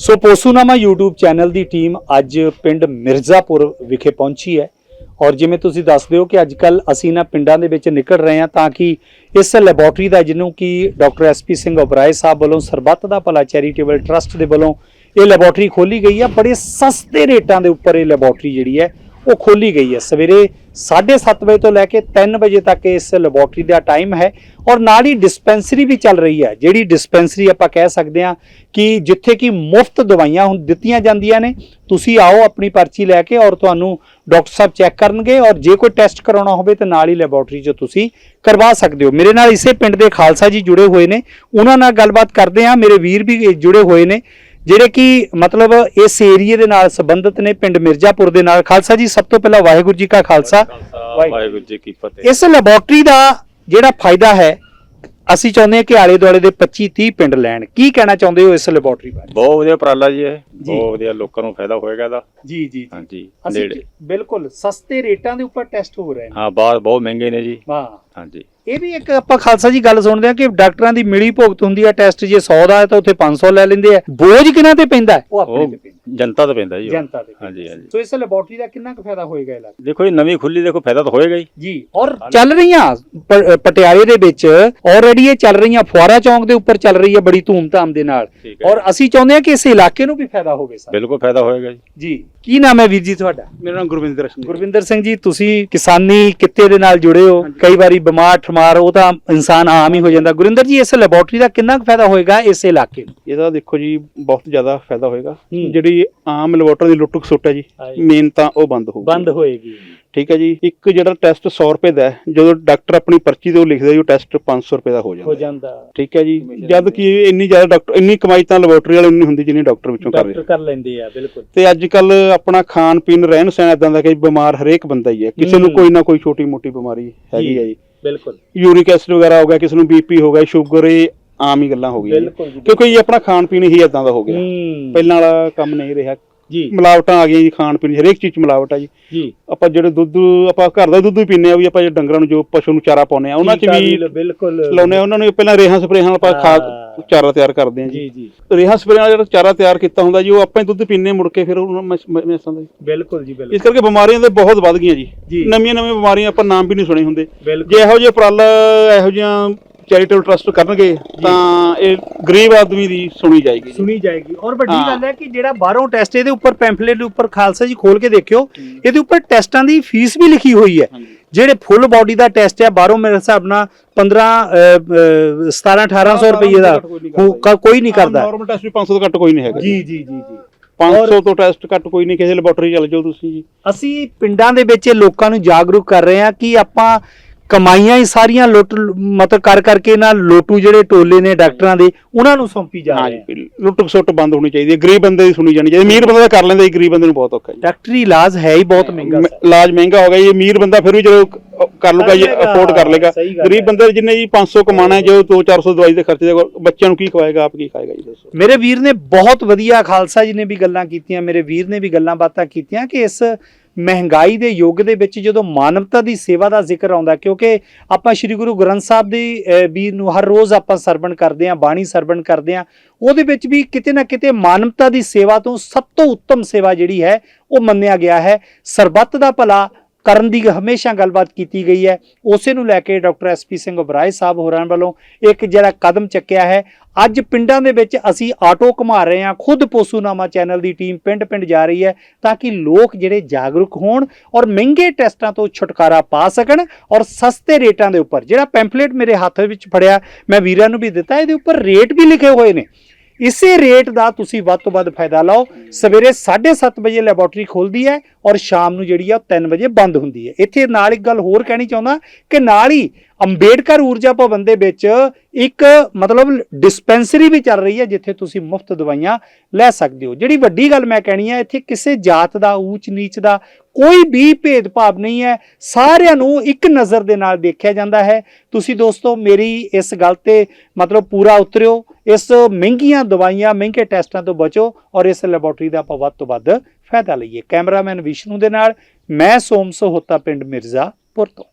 ਸੋ ਪੋਸੂਨਾਮਾ YouTube channel ਦੀ team ਅੱਜ ਪਿੰਡ ਮਿਰਜ਼ਾਪੁਰ ਵਿਖੇ ਪਹੁੰਚੀ ਹੈ। ਔਰ ਜਿਵੇਂ ਤੁਸੀਂ ਦੱਸਦੇ ਹੋ ਕਿ ਅੱਜ ਕੱਲ ਅਸੀਂ ਨਾ ਪਿੰਡਾਂ ਦੇ ਵਿੱਚ ਨਿਕਲ ਰਹੇ ਹਾਂ ਤਾਂ ਕਿ ਇਸ ਲੈਬੋਰਟਰੀ ਦਾ ਜਿਹਨੂੰ ਕਿ ਡਾਕਟਰ ਐਸਪੀ ਸਿੰਘ ਓਬਰਾਏ ਸਾਹਿਬ ਵੱਲੋਂ ਸਰਬੱਤ ਦਾ ਭਲਾ ਚੈਰੀਟੇਬਲ ਟਰਸਟ ਦੇ ਵੱਲੋਂ ਇਹ ਲੈਬੋਰਟਰੀ ਖੋਲੀ ਗਈ ਹੈ। ਬੜੇ ਸਸਤੇ ਰੇਟਾਂ ਦੇ ਉੱਪਰ ਇਹ ਲੈਬੋਰਟਰੀ ਜਿਹੜੀ ਹੈ ਉਹ ਖੋਲੀ ਗਈ ਹੈ। ਸਵੇਰੇ 7:30 ਵਜੇ ਤੋਂ ਲੈ ਕੇ 3 ਵਜੇ ਤੱਕ ਇਸ ਲੈਬੋਰਟਰੀ ਦਾ ਟਾਈਮ ਹੈ ਔਰ ਨਾਲ ਹੀ ਡਿਸਪੈਂਸਰੀ ਵੀ ਚੱਲ ਰਹੀ ਹੈ, ਜਿਹੜੀ ਡਿਸਪੈਂਸਰੀ ਆਪਾਂ ਕਹਿ ਸਕਦੇ ਹਾਂ ਕਿ ਜਿੱਥੇ ਕਿ ਮੁਫਤ ਦਵਾਈਆਂ ਹੁਣ ਦਿੱਤੀਆਂ ਜਾਂਦੀਆਂ ਨੇ, ਤੁਸੀਂ ਆਓ ਆਪਣੀ ਪਰਚੀ ਲੈ ਕੇ ਔਰ ਤੁਹਾਨੂੰ ਡਾਕਟਰ ਸਾਹਿਬ ਚੈੱਕ ਕਰਨਗੇ ਔਰ ਜੇ ਕੋਈ ਟੈਸਟ ਕਰਾਉਣਾ ਹੋਵੇ ਤਾਂ ਨਾਲ ਹੀ ਲੈਬੋਰਟਰੀ 'ਚ ਤੁਸੀਂ ਕਰਵਾ ਸਕਦੇ ਹੋ। ਮੇਰੇ ਨਾਲ ਇਸੇ ਪਿੰਡ ਦੇ ਖਾਲਸਾ ਜੀ ਜੁੜੇ ਹੋਏ ਨੇ, ਉਹਨਾਂ ਨਾਲ ਗੱਲਬਾਤ ਕਰਦੇ ਹਾਂ। ਮੇਰੇ ਵੀਰ ਵੀ ਜੁੜੇ ਹੋਏ ਨੇ। ਜਿਹੜੇ ਕਿ ਮਤਲਬ ਇਸ ਏਰੀਏ ਦੇ ਨਾਲ ਸੰਬੰਧਿਤ ਨੇ ਪਿੰਡ ਮਿਰਜ਼ਾਪੁਰ ਦੇ ਨਾਲ। ਖਾਲਸਾ ਜੀ ਸਭ ਤੋਂ ਪਹਿਲਾਂ ਵਾਹਿਗੁਰੂ ਜੀ ਕਾ ਖਾਲਸਾ। ਵਾਹਿਗੁਰੂ ਜੀ ਕੀ ਫਤਿਹ। ਇਸ ਲੈਬੋਰਟਰੀ ਦਾ ਜਿਹੜਾ ਫਾਇਦਾ ਹੈ ਅਸੀਂ ਚਾਹੁੰਦੇ ਹਾਂ ਕਿ ਆਲੇ ਦੁਆਲੇ ਦੇ 25 30 ਪਿੰਡ ਲੈਣ। ਕੀ ਕਹਿਣਾ ਚਾਹੁੰਦੇ ਹੋ ਇਸ ਲੈਬੋਰਟਰੀ ਬਾਰੇ? ਬਹੁਤ ਵਧੀਆ ਉਪਰਾਲਾ ਜੀ ਇਹ। ਬਹੁਤ ਵਧੀਆ ਲੋਕਾਂ ਨੂੰ ਫਾਇਦਾ ਹੋਏਗਾ ਇਹਦਾ। ਜੀ ਜੀ ਹਾਂਜੀ ਅਸੀਂ ਬਿਲਕੁਲ ਸਸਤੇ ਰੇਟਾਂ ਦੇ ਉੱਪਰ ਟੈਸਟ ਹੋ ਰਹੇ ਨੇ। ਹਾਂ ਬਾਹਰ ਬਹੁਤ ਮਹਿੰਗੇ ਨੇ ਜੀ। ਵਾਹ। ਹਾਂਜੀ। ਇਹ ਵੀ ਇੱਕ ਆਪਾਂ ਖਾਲਸਾ ਜੀ ਗੱਲ ਸੁਣਦੇ ਆ ਕਿ ਡਾਕਟਰਾਂ ਦੀ ਮਿਲੀ ਭੁਗਤ ਹੁੰਦੀ ਹੈ ਟੈਸਟ ਜੇ 100 ਦਾ ਹੈ ਤਾਂ ਉੱਥੇ 500 ਲੈ ਲੈਂਦੇ ਆ। ਬੋਝ ਕਿਹਨਾਂ ਤੇ ਪੈਂਦਾ ਹੈ? ਉਹ ਆਪਣੇ ਤੇ ਪੈਂਦਾ। ਜਨਤਾ ਤੇ ਪੈਂਦਾ ਜੀ ਉਹ। ਜਨਤਾ ਤੇ ਪੈਂਦਾ। ਹਾਂਜੀ। ਹਾਂਜੀ ਸੋ ਇਸ ਲੈਬੋਰਟਰੀ ਦਾ ਕਿੰਨਾ ਕੁ ਫਾਇਦਾ ਹੋਏਗਾ ਇਹ ਲੱਗ ਦੇਖੋ ਇਹ ਨਵੀਂ ਖੁੱਲੀ ਦੇਖੋ ਫਾਇਦਾ ਤਾਂ ਹੋਏਗਾ ਹੀ। ਜੀ ਔਰ ਚੱਲ ਰਹੀਆਂ ਪ- ਪਟਿਆਲੇ ਦੇ ਵਿੱਚ ਆਲਰੇਡੀ ਇਹ ਚੱਲ ਰਹੀਆਂ ਫੁਆਰਾ ਚੌਂਕ ਦੇ ਉੱਪਰ ਚੱਲ ਰਹੀ ਹੈ ਬੜੀ ਧੂਮਧਾਮ ਦੇ ਨਾਲ। ਠੀਕ ਹੈ ਔਰ ਅਸੀਂ ਚਾਹੁੰਦੇ ਹਾਂ ਕਿ ਇਸ ਇਲਾਕੇ ਨੂੰ ਵੀ ਫਾਇਦਾ ਹੋਵੇ ਸਰ ਬਿਲਕੁਲ ਫਾਇਦਾ ਹੋਏਗਾ ਜੀ। ਜੀ। ਕੀ ਨਾਮ ਹੈ ਵੀਰ ਜੀ ਤੁਹਾਡਾ? ਮੇਰਾ ਨਾਮ ਗੁਰਵਿੰਦਰ ਸਿੰਘ। ਗੁਰਵਿੰਦਰ ਸਿੰਘ ਜੀ ਤੁਸੀਂ ਕਿਸਾਨੀ ਕਿੱਤੇ ਦੇ ਨਾਲ ਜੁੜੇ ਹੋ। ਕਈ ਵਾਰੀ ਬਿਮਾਰ ਠਮਾਰ ਉਹ ਤਾਂ ਇਨਸਾਨ ਆਮ ਹੀ ਹੋ ਜਾਂਦਾ। ਗੁਰਿੰਦਰ ਜੀ ਇਸ ਲੈਬੋਰਟਰੀ ਦਾ ਕਿੰਨਾ ਕੁ ਫਾਇਦਾ ਹੋਏਗਾ ਇਸ ਇਲਾਕੇ ਨੂੰ? ਇਹਦਾ ਦੇਖੋ ਜੀ ਬਹੁਤ ਜ਼ਿਆਦਾ ਫਾਇਦਾ ਹੋਏਗਾ। ਹੂੰ। ਜਿਹੜੀ ਆਮ ਲੈਬੋਰਟਰੀ ਦੀ ਲੁੱਟ ਖਸੁੱਟ ਹੈ ਜੀ ਹਾਂਜੀ। ਮੇਨ ਤਾਂ ਉਹ ਬੰਦ ਹੋਊਗੀ। ਬੰਦ ਹੋਏਗੀ। ਠੀਕ ਹੈ ਜੀ ਇੱਕ ਜਿਹੜਾ ਟੈਸਟ 100 ਰੁਪਏ ਦਾ ਹੈ ਜਦੋਂ ਡਾਕਟਰ ਆਪਣੀ ਪਰਚੀ ਤੇ ਉਹ ਲਿਖਦਾ ਜੀ ਉਹ ਟੈਸਟ 500 ਰੁਪਏ ਦਾ ਹੋ ਹੋ ਜਾਂਦਾ। ਜਾਂਦਾ ਠੀਕ ਹੈ ਜੀ ਜਦ। ਕਿ ਇੰਨੀ ਜ਼ਿਆਦਾ ਡਾਕਟਰ ਇੰਨੀ ਕਮਾਈ ਤਾਂ ਲੈਬੋਰਟਰੀ ਵਾਲੇ ਨੂੰ ਨਹੀਂ ਹੁੰਦੀ ਜਿੰਨੀ ਡਾਕਟਰ ਵਿੱਚੋਂ ਕਰ ਡਾਕਟਰ ਰਹੇ ਕਰ ਲੈਂਦੇ ਆ ਬਿਲਕੁਲ। ਤੇ ਅੱਜ ਕੱਲ ਆਪਣਾ ਖਾਣ ਪੀਣ ਰਹਿਣ ਸਹਿਣ ਇਦਾਂ ਦਾ ਕਿ ਬਿਮਾਰ ਹਰੇਕ ਬੰਦਾ ਹੀ ਹੈ। ਕਿਸੇ ਨੂੰ ਹੂੰ। ਕੋਈ ਨਾ ਕੋਈ ਛੋਟੀ ਮੋਟੀ ਬਿਮਾਰੀ ਹੈਗੀ ਹੈ ਜੀ। ਬਿਲਕੁਲ। ਯੂਰਿਕ ਐਸਿਡ ਵਗੈਰਾ ਹੋ ਗਿਆ ਕਿਸੇ ਨੂੰ ਬੀਪੀ ਹੋ ਗਿਆ ਸ਼ੂਗਰ ਇਹ ਆਮ ਹੀ ਗੱਲਾਂ ਹੋ ਗਈਆਂ ਜੀ। ਬਿਲਕੁਲ ਜੀ ਕਿਉਂਕਿ ਇਹ ਆਪਣਾ ਖਾਣ ਪੀਣ ਹੀ ਇਦਾਂ ਦਾ ਹੋ ਗਿਆ। ਹੂੰ। ਪਹਿਲਾਂ ਵਾਲਾ ਕੰਮ ਨਹੀਂ ਰਿਹਾ। ਜੀ। ਮਿਲਾਵਟਾਂ ਆ ਗਈਆਂ ਜੀ ਖਾਣ ਪੀਣ 'ਚ, ਹਰੇਕ ਚੀਜ਼ 'ਚ ਮਿਲਾਵਟ ਆ ਜੀ। ਜੀ। ਆਪਾਂ ਜਿਹੜੇ ਦੁੱਧ ਆਪਾਂ ਘਰ ਦਾ ਦੁੱਧ ਵੀ ਪੀਂਦੇ ਆ ਵੀ ਆਪਾਂ ਜੇ ਡੰਗਰਾਂ ਨੂੰ ਜੋ ਪਸ਼ੂ ਨੂੰ ਚਾਰਾ ਪਾਉਂਦੇ ਆ ਉਹਨਾਂ 'ਚ ਵੀ ਬਿਲਕੁਲ। ਲਾਉਨੇ ਆ ਉਹਨਾਂ ਨੂੰ ਪਹਿਲਾਂ ਰੇਹਾਂ ਸਪਰੇਹਾਂ ਨਾਲ ਆਪਾਂ ਹਾਂ। ਚਾਰਾ ਤਿਆਰ ਕਰਦੇ ਆ ਜੀ ਜੀ ਜੀ ਰੇਹਾਂ ਸਪਰੇਹਾਂ ਨਾਲ ਜਿਹੜਾ ਚਾਰਾ ਤਿਆਰ ਕੀਤਾ ਹੁੰਦਾ ਜੀ ਉਹ ਆਪਾਂ ਹੀ ਦੁੱਧ ਪੀਂਦੇ ਮੁੜ ਕੇ ਫਿਰ ਉਹਨਾਂ ਮੈਸਾਂ ਦਾ ਜੀ। ਬਿਲਕੁਲ ਜੀ ਬਿਲਕੁਲ ਇਸ ਕਰਕੇ ਬਿਮਾਰੀਆਂ ਤੇ ਬਹੁਤ ਵੱਧ ਗਈਆਂ ਜੀ। ਜੀ ਨਵੀਆਂ ਨਵੀਆਂ ਬਿਮਾਰੀਆਂ ਆਪਾਂ ਨਾਮ ਵੀ ਨਹੀਂ ਸੁਣੇ ਹੁੰਦੇ ਬਿਲਕੁਲ ਜੇ ਇਹੋ ਜਿਹੇ ਉਪਰਾਲਾ ਇਹੋ ਜਿਹੀਆਂ ਚੈਰੀਟੇਬਲ ਟਰਸਟ ਕਰਨਗੇ ਤਾਂ ਇਹ ਗਰੀਬ ਆਦਮੀ ਦੀ ਸੁਣੀ ਜਾਏਗੀ ਜੀ। ਸੁਣੀ ਜਾਏਗੀ ਔਰ ਵੱਡੀ ਹਾਂ। ਗੱਲ ਹੈ ਕਿ ਜਿਹੜਾ ਬਾਹਰੋਂ ਟੈਸਟ ਇਹਦੇ ਉੱਪਰ ਪੈਂਫਲੇਟ ਦੇ ਉੱਪਰ ਖਾਲਸਾ ਜੀ ਖੋਲ ਕੇ ਦੇਖਿਓ ਇਹਦੇ ਉੱਪਰ ਟੈਸਟਾਂ ਦੀ ਫੀਸ ਵੀ ਲਿਖੀ ਹੋਈ ਹੈ ਹਾਂਜੀ। ਜਿਹੜੇ ਫੁੱਲ ਬਾਡੀ ਦਾ ਟੈਸਟ ਹੈ ਬਾਹਰੋਂ ਮੇਰੇ ਹਿਸਾਬ ਨਾਲ 15 ਅ, ਅ, 17 1800 ਰੁਪਏ ਦਾ ਕੋਈ ਨਹੀਂ ਕਰਦਾ। ਨਾਰਮਲ ਟੈਸਟ ਵੀ 500 ਤੋਂ ਘੱਟ ਕੋਈ ਨਹੀਂ ਹੈਗਾ ਜੀ ਜੀ। ਜੀ ਜੀ 500 ਤੋਂ ਟੈਸਟ ਘੱਟ ਕੋਈ ਨਹੀਂ ਕਿਸੇ ਲੈਬੋਰਟਰੀ ਚੱਲ ਜਾਓ ਤੁਸੀਂ ਜੀ। ਅਸੀਂ ਪਿੰਡਾਂ ਦੇ ਵਿੱਚ ਲੋਕਾਂ ਨੂੰ ਜਾਗਰੂਕ ਕਰ ਰਹੇ ਹਾਂ ਕਿ ਆਪਾਂ ਕਮਾਈਆਂ ਹੀ ਸਾਰੀਆਂ ਲੁੱਟ ਮਤਲਬ ਕਰ ਕਰਕੇ ਨਾ ਲੋਟੂ ਜਿਹੜੇ ਟੋਲੇ ਨੇ ਡਾਕਟਰਾਂ ਦੇ ਉਹਨਾਂ ਨੂੰ ਸੌਂਪੀ ਜਾ ਰਹੇ ਹਾਂਜੀ ਲੁੱਟ ਖਸੁੱਟ ਬੰਦ ਹੋਣੀ ਚਾਹੀਦੀ ਹੈ ਗਰੀਬ ਬੰਦੇ ਦੀ ਸੁਣੀ ਜਾਣੀ ਚਾਹੀਦੀ ਅਮੀਰ ਬੰਦਾ ਤਾਂ ਕਰ ਲੈਂਦਾ ਜੀ ਗਰੀਬ ਬੰਦੇ ਨੂੰ ਬਹੁਤ ਔਖਾ ਜੀ। ਡਾਕਟਰੀ ਇਲਾਜ ਹੈ ਹੀ ਬਹੁਤ ਮਹਿੰਗਾ ਇਲਾਜ ਮਹਿੰਗਾ ਹੋ ਗਿਆ ਜੀ ਅਮੀਰ ਬੰਦਾ ਫਿਰ ਵੀ ਜਦੋਂ ਕ- ਕਰ ਲੂਗਾ ਜੀ ਕਰ ਲਏਗਾ, ਅਫੋਰਡ ਕਰ ਲੇਗਾ ਸਹੀ ਗੱਲ ਗਰੀਬ ਹੈ। ਬੰਦੇ ਜਿੰਨੇ ਜੀ 500 ਕਮਾਣਾ ਹੈ, ਜੋ 2-400 ਦਵਾਈ ਦੇ ਖਰਚੇ ਦੇ ਬੱਚਿਆਂ ਨੂੰ ਕੀ ਖਵਾਏਗਾ ਆਪ ਕੀ ਖਾਏਗਾ ਜੀ ਦੱਸੋ। ਮੇਰੇ ਵੀਰ ਨੇ ਬਹੁਤ ਵਧੀਆ ਖਾਲਸਾ ਜੀ ਨੇ ਵੀ ਗੱਲਾਂ ਕੀਤੀਆਂ ਮੇਰੇ ਵੀਰ ਨੇ ਵੀ ਗੱਲਾਂ ਬਾਤਾਂ ਕੀਤੀਆਂ ਕਿ ਇਸ ਮਹਿੰਗਾਈ ਦੇ ਯੁੱਗ ਦੇ ਵਿੱਚ ਜਦੋਂ ਮਾਨਵਤਾ ਦੀ ਸੇਵਾ ਦਾ ਜ਼ਿਕਰ ਆਉਂਦਾ ਕਿਉਂਕਿ ਆਪਾਂ ਸ੍ਰੀ ਗੁਰੂ ਗ੍ਰੰਥ ਸਾਹਿਬ ਦੀ ਅਹ, ਵੀ ਨੂੰ ਹਰ ਰੋਜ਼ ਆਪਾਂ ਸਰਵਣ ਕਰਦੇ ਆਂ ਬਾਣੀ ਸਰਵਣ ਕਰਦੇ ਆਂ ਉਹਦੇ ਵਿੱਚ ਵੀ ਕਿਤੇ ਨਾ ਕਿਤੇ ਮਾਨਵਤਾ ਦੀ ਸੇਵਾ ਤੋਂ ਸਭ ਤੋਂ ਉੱਤਮ ਸੇਵਾ ਜਿਹੜੀ ਹੈ ਉਹ ਮੰਨਿਆ ਗਿਆ ਹੈ। ਸਰਬੱਤ ਦਾ ਭਲਾ ਕਰਨ ਦੀ ਹਮੇਸ਼ਾ ਗੱਲਬਾਤ ਕੀਤੀ ਗਈ ਹੈ। ਉਸੇ ਨੂੰ ਲੈ ਕੇ ਡਾਕਟਰ ਐਸਪੀ ਸਿੰਘ ਉਬਰਾਏ ਸਾਹਿਬ ਹੋਰਾਂ ਵੱਲੋਂ ਇੱਕ ਜਿਹੜਾ ਕਦਮ ਚੱਕਿਆ ਹੈ। ਅੱਜ ਪਿੰਡਾਂ ਦੇ ਵਿੱਚ ਅਸੀਂ ਆਟੋ ਘੁਮਾ ਰਹੇ ਹਾਂ। ਖੁਦ ਪੋਸੂਨਾਮਾ ਚੈਨਲ ਦੀ ਟੀਮ ਪਿੰਡ-ਪਿੰਡ ਜਾ ਰਹੀ ਹੈ ਤਾਂ ਕਿ ਲੋਕ ਜਿਹੜੇ ਜਾਗਰੂਕ ਹੋਣ ਔਰ ਮਹਿੰਗੇ ਟੈਸਟਾਂ ਤੋਂ ਛੁਟਕਾਰਾ ਪਾ ਸਕਣ ਔਰ ਸਸਤੇ ਰੇਟਾਂ ਦੇ ਉੱਪਰ ਜਿਹੜਾ ਪੈਂਫਲੇਟ ਮੇਰੇ ਹੱਥ ਵਿੱਚ ਫੜਿਆ, ਮੈਂ ਵੀਰਾਂ ਨੂੰ ਵੀ ਦਿੱਤਾ, ਇਹਦੇ ਉੱਪਰ ਰੇਟ ਵੀ ਲਿਖੇ ਹੋਏ ਨੇ। ਇਸੇ ਰੇਟ ਦਾ ਤੁਸੀਂ ਵੱਧ ਤੋਂ ਵੱਧ ਫਾਇਦਾ ਲਓ। ਸਵੇਰੇ 7:30 ਵਜੇ ਲੈਬੋਰਟਰੀ ਖੁੱਲਦੀ ਹੈ ਔਰ ਸ਼ਾਮ ਨੂੰ ਜਿਹੜੀ ਆ ਉਹ 3 ਵਜੇ ਬੰਦ ਹੁੰਦੀ ਹੈ। ਇੱਥੇ ਨਾਲ ਇੱਕ ਗੱਲ ਹੋਰ ਕਹਿਣੀ ਚਾਹੁੰਦਾ ਕਿ ਨਾਲ ਹੀ ਅੰਬੇਡਕਰ ਊਰਜਾ ਭਵਨ ਦੇ ਵਿੱਚ ਇੱਕ ਮਤਲਬ ਡਿਸਪੈਂਸਰੀ ਵੀ ਚੱਲ ਰਹੀ ਹੈ ਜਿੱਥੇ ਤੁਸੀਂ ਮੁਫਤ ਦਵਾਈਆਂ ਲੈ ਸਕਦੇ ਹੋ। ਜਿਹੜੀ ਵੱਡੀ ਗੱਲ ਮੈਂ ਕਹਿਣੀ ਹੈ ਇੱਥੇ ਕਿਸੇ ਜਾਤ ਦਾ ਊਚ ਨੀਚ ਦਾ ਕੋਈ ਵੀ ਭੇਦਭਾਵ ਨਹੀਂ ਹੈ। ਸਾਰਿਆਂ ਨੂੰ ਇੱਕ ਨਜ਼ਰ ਦੇ ਨਾਲ ਦੇਖਿਆ ਜਾਂਦਾ ਹੈ। ਤੁਸੀਂ ਦੋਸਤੋ, ਮੇਰੀ ਇਸ ਗੱਲ ਤੇ ਮਤਲਬ ਪੂਰਾ ਉਤਰਿਓ। ਇਸ ਮਹਿੰਗੀਆਂ ਦਵਾਈਆਂ, ਮਹਿੰਗੇ ਟੈਸਟਾਂ ਤੋਂ ਬਚੋ ਔਰ ਇਸ ਲੈਬੋਰਟਰੀ ਦਾ ਆਪਾਂ ਵੱਧ ਤੋਂ ਵੱਧ ਫਾਇਦਾ ਲਈਏ। ਕੈਮਰਾਮੈਨ ਵਿਸ਼ਨੂੰ ਦੇ ਨਾਲ, ਮੈਂ ਸੋਮ ਸੋਹਤਾ, ਪਿੰਡ ਮਿਰਜ਼ਾਪੁਰ ਤੋਂ।